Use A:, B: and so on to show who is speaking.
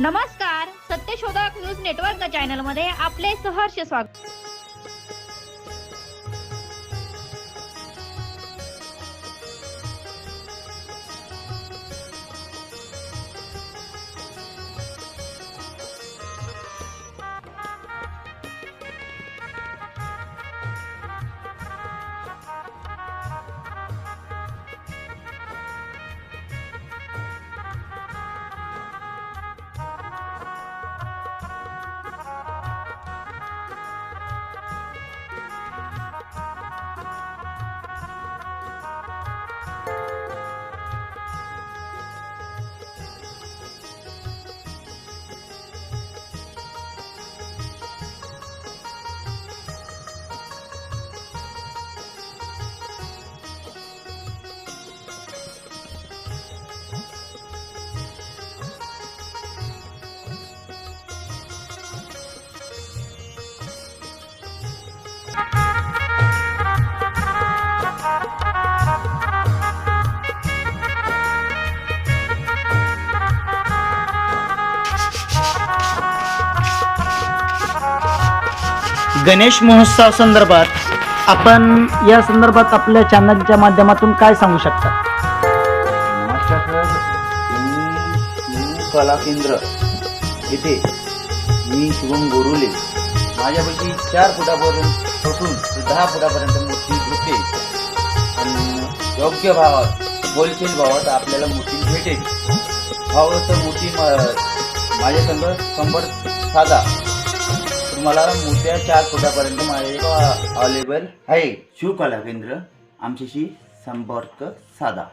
A: नमस्कार सत्यशोधक news network चॅनलमध्ये आपले सहर्ष स्वागत.
B: गणेश महोत्सव संदर्भात आपण या संदर्भात आपल्या चॅनलच्या माध्यमातून काय सांगू शकता?
C: नमस्कार मी कला केंद्र येथे मी शुभम गोरुले. माझ्यापैकी चार फुटापर्यंत पासून दहा फुटापर्यंत मूर्ती होते आणि योग्य भावात होलसेल भावात आपल्याला मूर्ती भेटेल. भाव तर मूर्ती म- माझ्या संघ शंभर साधा. तुम्हाला मोठ्या चार फुटापर्यंत माझ्या अवेलेबल आहे. शिवकला केंद्र आमच्याशी संपर्क साधा.